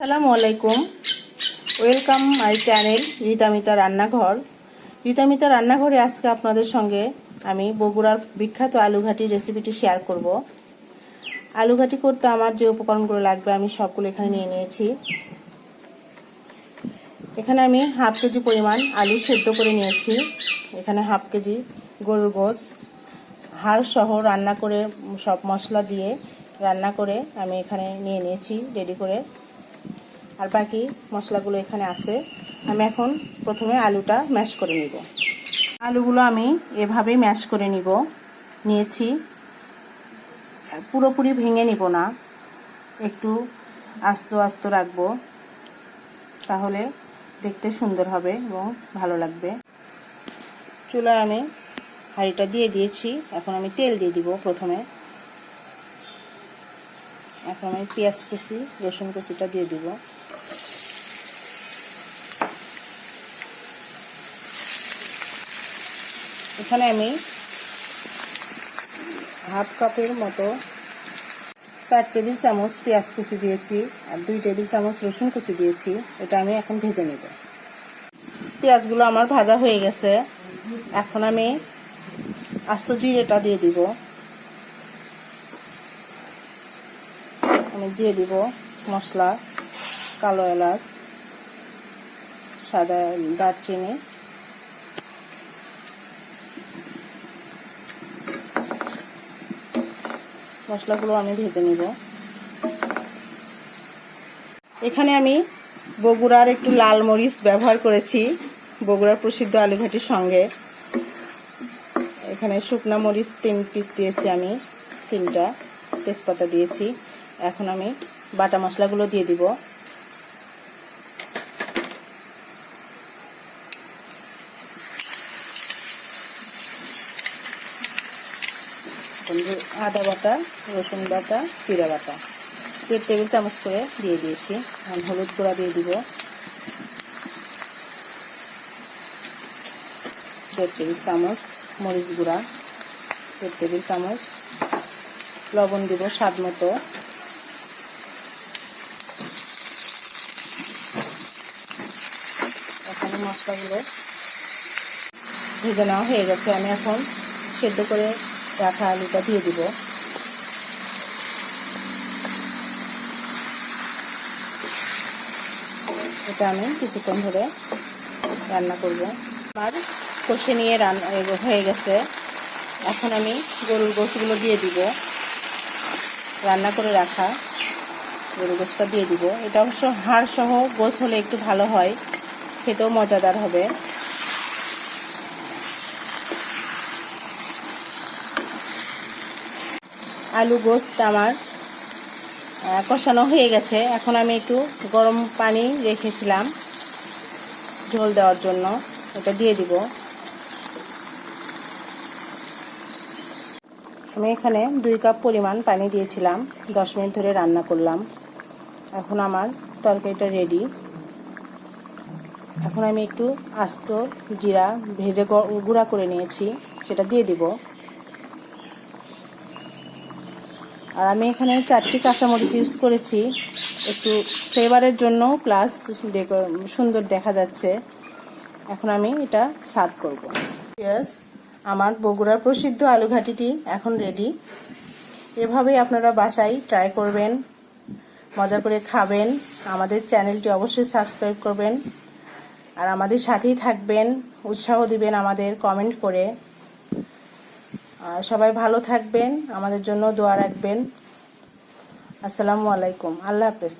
আসসালামু আলাইকুম। Welcome my channel রীতামিতা রান্নাঘর। রীতামিতা রান্নাঘরে আজকে আপনাদের সঙ্গে আমি বগুড়ার বিখ্যাত আলুঘাটি রেসিপিটি শেয়ার করব। আলুঘাটি করতে আমার যে উপকরণগুলো লাগবে আমি সবগুলো এখানে নিয়ে নিয়েছি। এখানে আমি হাফ কেজি পরিমাণ আলু সেদ্ধ করে নিয়েছি। এখানে হাফ কেজি গরুর গোস হাড় সহ রান্না করে সব মশলা দিয়ে রান্না করে আমি এখানে নিয়ে নিয়েছি রেডি করে। আর বাকি মশলাগুলো এখানে আছে। আমি এখন প্রথমে আলুটা ম্যাশ করে নিব। আলুগুলো আমি এভাবেই ম্যাশ করে নিব। নিয়েছি। পুরোপুরি ভেঙে নিব না। একটু আস্ত আস্ত রাখব। তাহলে দেখতে সুন্দর হবে এবং ভালো লাগবে। চুলায় আমি হাঁড়িটা দিয়ে দিয়েছি। এখন আমি তেল দিয়ে দিব প্রথমে। এখন আমি পেঁয়াজ কুচি, রসুন কুচিটা দিয়ে দিব। এখানে আমি হাফ কাপের মতো চার টেবিল চামচ পেঁয়াজ কুচি দিয়েছি আর দুই টেবিল চামচ রসুন কুচি দিয়েছি। এটা আমি এখন ভেজে নেব। পেঁয়াজগুলো আমার ভাজা হয়ে গেছে। এখন আমি আস্ত জিরেটা দিয়ে দিব। আমি দিয়ে দিব মশলা, কালো এলাচ, সাদা দারচিনি। মশলাগুলো আমি ভেজে নিব। এখানে আমি বগুড়ার একটু লাল মরিচ ব্যবহার করেছি, বগুড়ার প্রসিদ্ধ আলুঘাটির সঙ্গে। এখানে শুকনো মরিচ তিন পিস দিয়েছি আমি, তিনটা তেজপাতা দিয়েছি। এখন আমি বাটা মশলাগুলো দিয়ে দিব। আদা বাটা, রসুন বাটা, জিরা বাটা। দেড় টেবিল চামচ করে দিয়ে দিয়েছি। এখন হলুদ গুঁড়া দিয়ে দিব। দেড় টেবিল চামচ, মরিচ গুঁড়া। দেড় টেবিল চামচ, লবণ দিব স্বাদ মতো। এখন মশলাগুলো ভেজে নেওয়া হয়ে গেছে। আমি এখন সেদ্ধ করে রাখা আলুটা দিয়ে দিব। এটা আমি কিছুক্ষণ ধরে রান্না করব। আর কষে নিয়ে রান্না হয়ে গেছে। এখন আমি গরুর গোশগুলো দিয়ে দিব। রান্না করে রাখা গরুর গোশটা দিয়ে দিব। এটা অবশ্য হাড় সহ গোশ হলে একটু ভালো হয়। খেতেও মজাদার হবে। আলু গোস্ত আমার কষানো হয়ে গেছে। এখন আমি একটু গরম পানি রেখেছিলাম ঝোল দেওয়ার জন্য এটা দিয়ে দিব। আমি এখানে দুই কাপ পরিমাণ পানি দিয়েছিলাম, দশ মিনিট ধরে রান্না করলাম। এখন আমার তরকারিটা রেডি এখন আমি একটু আস্ত জিরা ভেজে গুঁড়া করে নিয়েছি, সেটা দিয়ে দিব। আর আমি এখানে চারটি কাঁচামরিচ ইউজ করেছি। একটু ফ্লেভারের জন্য প্লাস সুন্দর দেখা যাচ্ছে। এখন আমি এটা সার্ভ করব। ইয়েস আমার বগুড়ার প্রসিদ্ধ আলুঘাটিটি এখন রেডি এভাবেই আপনারা বাসায় ট্রাই করবেন, মজা করে খাবেন। আমাদের চ্যানেলটি অবশ্যই সাবস্ক্রাইব করবেন। আর আমাদের সাথেই থাকবেন, উৎসাহ দিবেন আমাদের কমেন্ট করে। সবাই ভালো থাকবেন আমাদের জন্য দোয়া রাখবেন। আসসালামু আলাইকুম আল্লাহ হাফেজ।